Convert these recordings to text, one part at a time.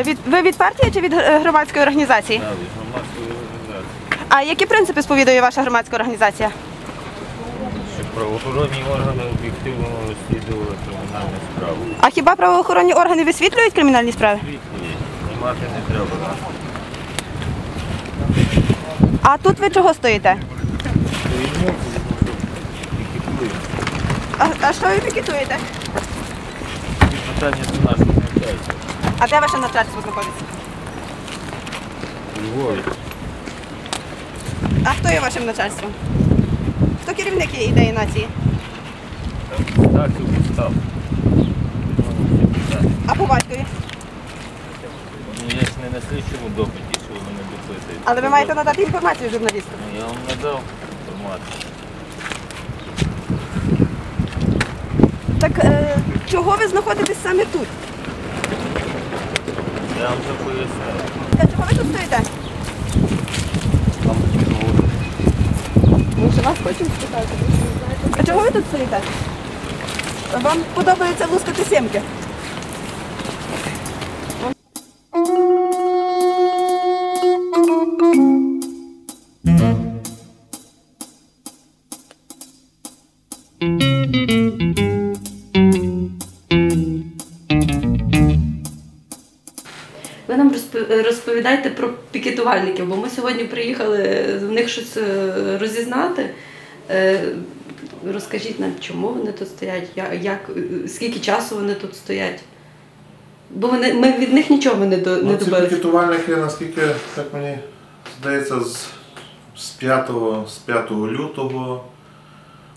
Е, від, ви від партії чи від е, громадської організації? Так, від громадської організації. А які принципи сповідує ваша громадська організація? Щоб правоохоронні органи об'єктивно розслідували кримінальну справу. А хіба правоохоронні органи висвітлюють кримінальні справи? Світлі знімати не треба. А тут ви чого стоїте? Стоїмо, пікетуємо. А, а що ви пікетуєте? Питання до нашого начальства. А де ваше начальство знаходиться? Львові. А хто є вашим начальством? Хто керівник є ідеї нації? Статів постав. А по батькові? Ну, я ж не на слідчому допиті, що ви мене допитуєте. Але ви маєте надати інформацію журналістам. Ну, Я вам надав інформацію. Так е, чого ви знаходитесь саме тут? Я вам вже пояснив. Та чого ви тут стоїте? Вам відмовили. Ми ще вас хочемо спитати. А чого ви тут стоїте? Вам подобається лускати сімки? Ви нам розповідайте про пікетувальників, бо ми сьогодні приїхали в них щось е, розізнати. Е, Розкажіть нам, чому вони тут стоять, як, е, скільки часу вони тут стоять. Бо вони, ми від них нічого не, до, не Ну, добилися. пікетувальники, наскільки так мені здається, з, з 5, з 5 лютого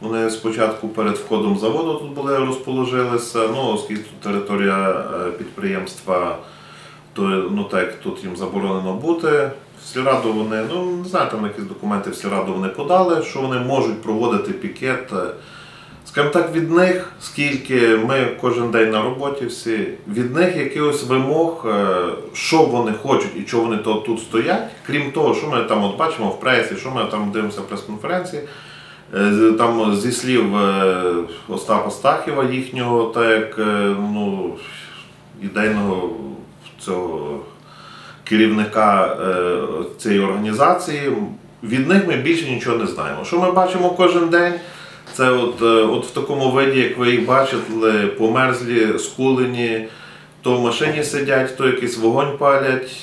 вони спочатку перед входом заводу тут були розположилися. Ну, оскільки тут територія е, підприємства, то ну так тут їм заборонено бути. В сільраду вони, ну не знаю, там якісь документи в сільраду вони подали, що вони можуть проводити пікет. е, Скажімо так, від них, скільки ми кожен день на роботі всі, від них якихось вимог, е, що вони хочуть і чого вони тут стоять, крім того, що ми там от бачимо в пресі, що ми там дивимося в прес-конференції. Е, Там зі слів Остапа Стахіва, їхнього так як ну, ідейного цього керівника е, цієї організації, від них ми більше нічого не знаємо. Що ми бачимо кожен день? Це от, е, от в такому виді, як ви їх бачили, померзлі, скулені, то в машині сидять, то якийсь вогонь палять,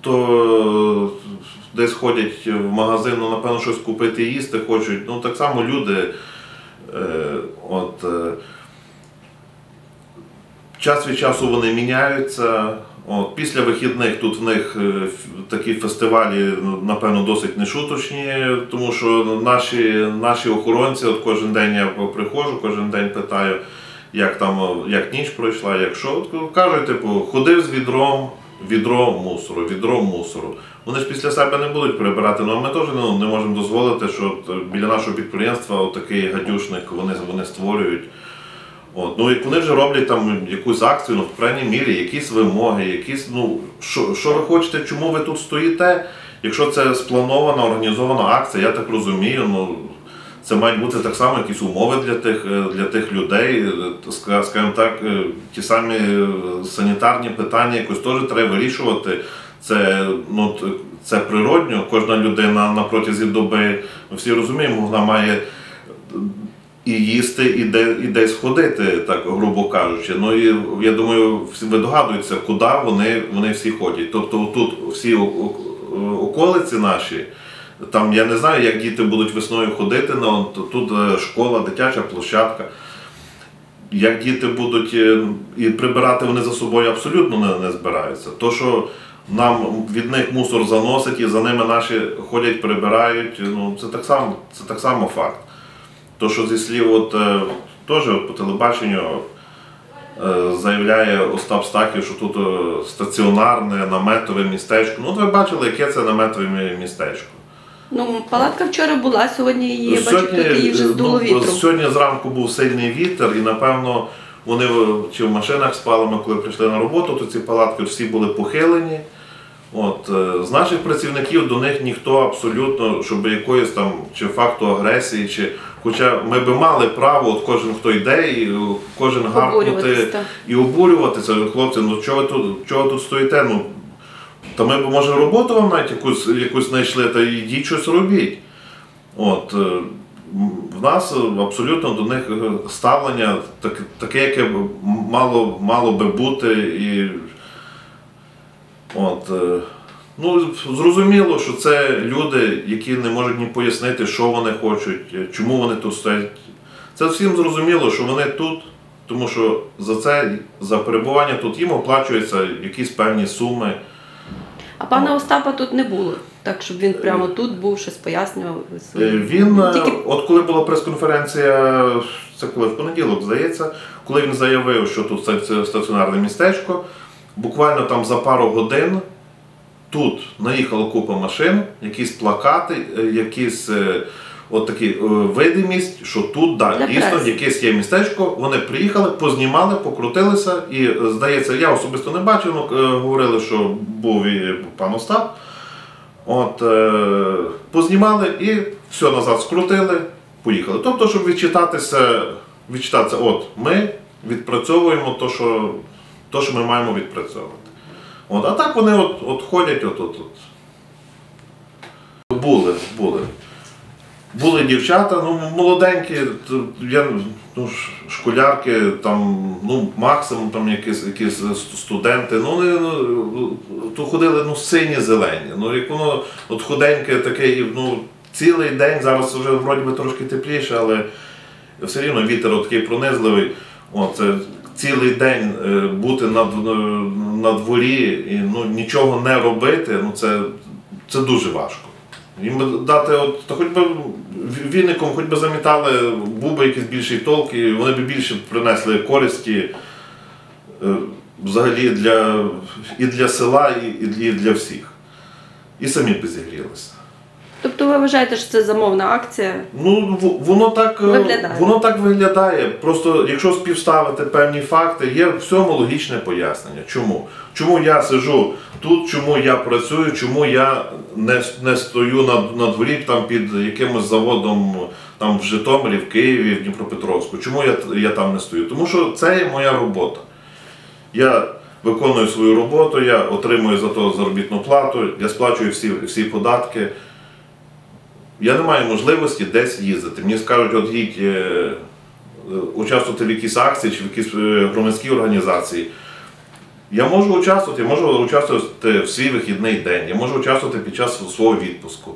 то десь ходять в магазин, ну, напевно, щось купити їсти хочуть. Ну, так само люди. Е, от, е, час від часу вони міняються. От, після вихідних тут в них е, такі фестивалі, ну, напевно, досить нешуточні, тому що наші, наші охоронці, от кожен день я приходжу, кожен день питаю, як там як ніч пройшла, як що. От кажуть, типу, ходив з відром, відро мусору, відро мусору. Вони ж після себе не будуть прибирати, ну а ми теж ну, не можемо дозволити, що біля нашого підприємства такий гадюшник вони, вони створюють. От, ну, як вони вже роблять там якусь акцію, ну, в крайній мірі, якісь вимоги, якісь, ну, що, що ви хочете, чому ви тут стоїте? Якщо це спланована, організована акція, я так розумію, ну, це мають бути так само якісь умови для тих, е, для тих людей, скажімо так, е, ті самі е, санітарні питання якось теж треба вирішувати. Це, ну, це природньо, кожна людина на протязі доби, ми всі розуміємо, вона має і їсти, і, де, і десь ходити, так грубо кажучи. Ну і я думаю, ви догадуєтеся, куди вони, вони всі ходять. Тобто тут всі околиці наші, там я не знаю, як діти будуть весною ходити, але тут е, школа, дитяча площадка. Як діти будуть е, і прибирати вони за собою абсолютно не, не збираються. То, що нам від них мусор заносить і за ними наші ходять, прибирають, ну це так само, це так само факт. То, що зі слів, от, е, теж по телебаченню е, заявляє Остап Стахів, що тут е, стаціонарне наметове містечко. Ну, от ви бачили, яке це наметове містечко. Ну, палатка вчора була, сьогодні її, тут її вже здуло ну, вітром. сьогодні зранку був сильний вітер, і напевно вони чи в машинах спали, ми коли прийшли на роботу, то ці палатки всі були похилені. От, е, з наших працівників до них ніхто абсолютно, щоб якоїсь там чи факту агресії, чи хоча ми би мали право, от кожен хто йде, і е, кожен гаркнути і обурюватися. Хлопці, ну чого ви тут, чого тут стоїте? Ну, та ми б, може, роботу вам навіть якусь, якусь знайшли, та йдіть щось робіть. От, е, в нас абсолютно до них ставлення так, таке, яке мало, мало би бути. І, от, е, ну, зрозуміло, що це люди, які не можуть ні пояснити, що вони хочуть, е, чому вони тут стоять. Це всім зрозуміло, що вони тут, тому що за це, за перебування тут їм оплачуються якісь певні суми. А пана Остапа тут не було, так щоб він прямо тут був, щось пояснював. Е, Він, е, Тільки от коли була прес-конференція, це коли в понеділок, здається, коли він заявив, що тут стаціонарне містечко, буквально там за пару годин тут наїхала купа машин, якісь плакати, е, якісь е, от такі е, видимість, що тут да, Для дійсно преси. якесь є містечко. Вони приїхали, познімали, покрутилися, і здається, я особисто не бачив, ну, е, говорили, що був і пан Остап. От, познімали і все назад скрутили, поїхали. Тобто, щоб відчитатися, відчитатися, от ми відпрацьовуємо то, що, то, що ми маємо відпрацьовувати. От, а так вони от, от ходять, от, от, от. Були, були. Були дівчата, ну молоденькі, я, ну, школярки, там, ну, максимум там якісь, якісь студенти, ну вони ну, то ходили ну, сині зелені. Ну, як воно от худеньке таке, ну, цілий день, зараз вже вроді би трошки тепліше, але все рівно вітер такий пронизливий. О, цілий день е, бути на, на дворі і ну, нічого не робити, ну, це, це дуже важко. Їм дати, от, та хоч би віником, хоч би замітали, був би якийсь більший толк, і вони б більше принесли користі е, взагалі для, і для села, і для- і для всіх. І самі б зігрілися. Тобто ви вважаєте, що це замовна акція? Ну, воно так, е, Виглядає. воно так виглядає. Просто якщо співставити певні факти, є в всьому логічне пояснення. Чому? Чому я сижу тут, чому я працюю, чому я не, не стою на, на дворі там під якимось заводом там в Житомирі, в Києві, в Дніпропетровську. Чому я, я там не стою? Тому що це є моя робота. Я виконую свою роботу, я отримую за то заробітну плату, я сплачую всі, всі податки. Я не маю можливості десь їздити. Мені скажуть, от їдь е, участвувати в якійсь акції чи в якійсь е, громадській організації. Я можу участвувати, я можу участвувати в свій вихідний день, я можу участвувати під час свого відпуску.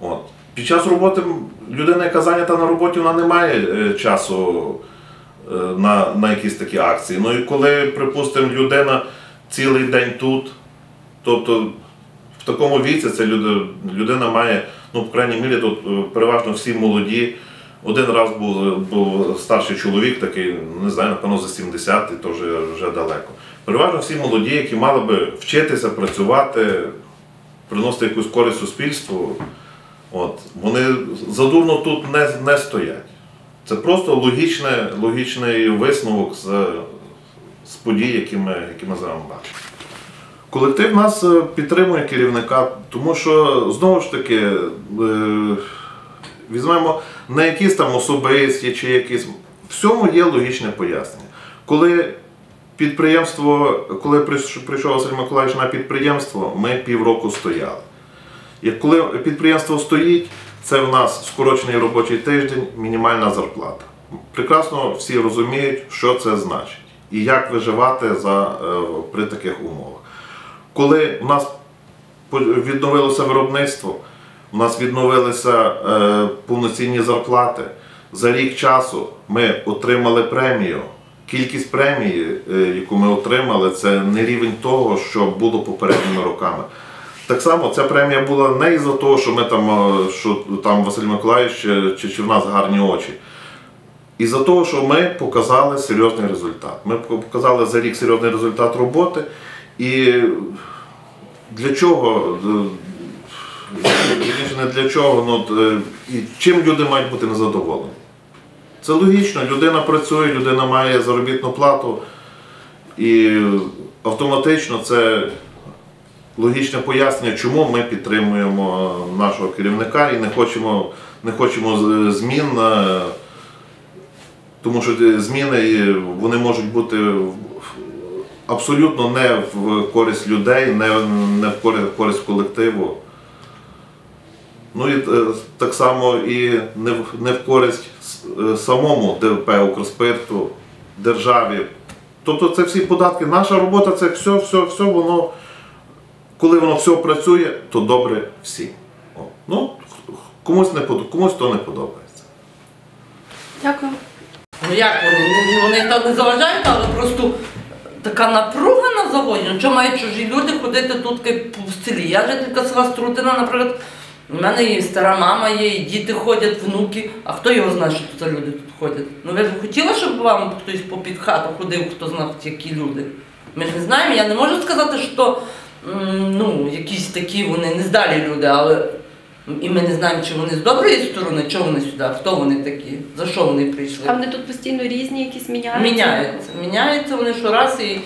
От. Під час роботи людина, яка зайнята на роботі, вона не має е, часу е, на, на якісь такі акції. Ну і коли, припустимо, людина цілий день тут, тобто в такому віці людина, людина має, ну, в крайній мірі, тут е, переважно всі молоді. Один раз був, був старший чоловік, такий, не знаю, напевно, за 70, і то вже, далеко. Переважно всі молоді, які мали би вчитися, працювати, приносити якусь користь суспільству, от, вони задурно тут не, не стоять. Це просто логічне, логічний висновок з, з подій, які ми, які ми зараз бачимо. Колектив нас е, підтримує керівника, тому що знову ж таки е, візьмемо не якісь там особисті чи якісь. Всьому є логічне пояснення. Коли підприємство, коли прийшов Василь Миколаївич на підприємство, ми півроку стояли. І коли підприємство стоїть, це в нас скорочений робочий тиждень, мінімальна зарплата. Прекрасно всі розуміють, що це значить і як виживати за, е, при таких умовах. Коли в нас відновилося виробництво, у нас відновилися е, повноцінні зарплати. За рік часу ми отримали премію. Кількість премії, е, яку ми отримали, це не рівень того, що було попередніми роками. Так само ця премія була не із-за того, що ми там, е, що там Василь Миколаївич чи, чи, чи в нас гарні очі. Із-за того, що ми показали серйозний результат. Ми показали за рік серйозний результат роботи. І для чого? е, не для чого, ну, е, і чим люди мають бути незадоволені? Це логічно, людина працює, людина має заробітну плату, і автоматично це логічне пояснення, чому ми підтримуємо нашого керівника і не хочемо, не хочемо змін. е, Тому що зміни е, вони можуть бути абсолютно не в користь людей, не, не в користь, колективу. Ну і е, так само і не в, не в користь е, самому ДП Укрспирту, державі. Тобто це всі податки. Наша робота це все, все, все воно, коли воно все працює, то добре всі. О. Ну, комусь не комусь то не подобається. Дякую. Ну як вони? Вони там не заважають, але просто така напруга на заводі. Ну чого мають чужі люди ходити тут в селі? Я жителька села Струтина, наприклад, у мене і стара мама є, і діти ходять, внуки. А хто його знає, що тут люди тут ходять? Ну ви б хотіли, щоб вам хтось попід хату ходив, хто знав, які люди? Ми ж не знаємо, я не можу сказати, що ну, якісь такі вони не здалі люди, але і ми не знаємо, чи вони з доброї сторони, чого вони сюди, хто вони такі, за що вони прийшли. А вони тут постійно різні, якісь міняються? Міняються. Міняються вони щораз і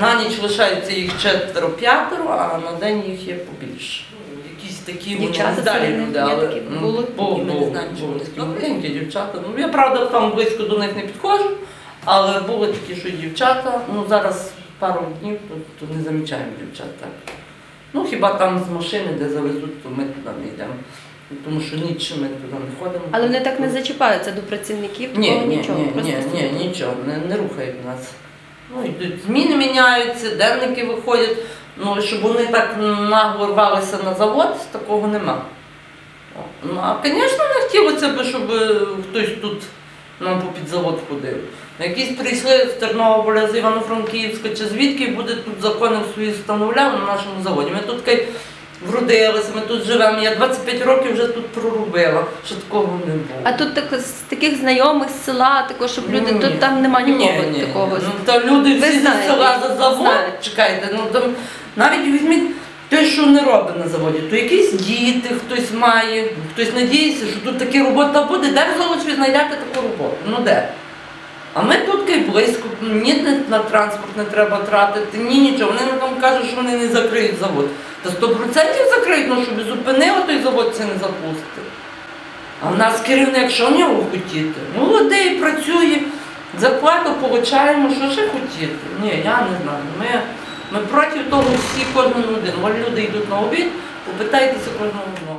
на ніч лишаються їх четверо-п'ятеро, а на день їх є побільше. Якісь такі вони Дівчата далі серед люди, але такі? м, Були? бу- І ми не знаємо, чи вони маленькі дівчата. Ну я правда там близько до них не підходжу, але були такі, що дівчата. Ну зараз пару днів то, то не замічаємо дівчат так. Ну хіба там з машини, де завезуть, то ми туди не йдемо. Тому що ніч ми туди не ходимо. Але вони так не зачіпаються до працівників, Ні, ні, нічого. ні, ні, ні, нічого, не, не рухають нас. Ну, йдуть, зміни міняються, денники виходять. Ну, щоб вони так нагло рвалися на завод, такого нема. Ну, а, звісно, не хотілося б, щоб е, хтось тут нам попід завод ходив. Ну, Якісь прийшли з Тернополя, з Івано-Франківська чи звідки буде тут закони свої встановляли на нашому заводі. Ми тут кай, вродилися, ми тут живемо. Я 25 років вже тут проробила, що такого не було. А тут так, з таких знайомих з села, також, щоб люди, Ні. тут там нема нікого Ні, ні. такого. Ну, та люди Ви всі знаєте, села за завод. знаєте. Чекайте, ну там навіть візьміть той, що не робить на заводі, то якісь діти хтось має, хтось надіється, що тут така робота буде. Де в Золочеві знайдете таку роботу? Ну де? А ми тут кай близько, ні на транспорт не треба тратити, ні нічого. Вони нам кажуть, що вони не закриють завод. Та 100% закриють, ну щоб зупинили той завод, це не запустити. А в нас керівник, що в нього хотіти? Молодий, працює, зарплату получаємо, що ще хотіти? Ні, я не знаю. Ми, ми проти того всі кожну один. Може люди йдуть на обід, попитайтеся кожного.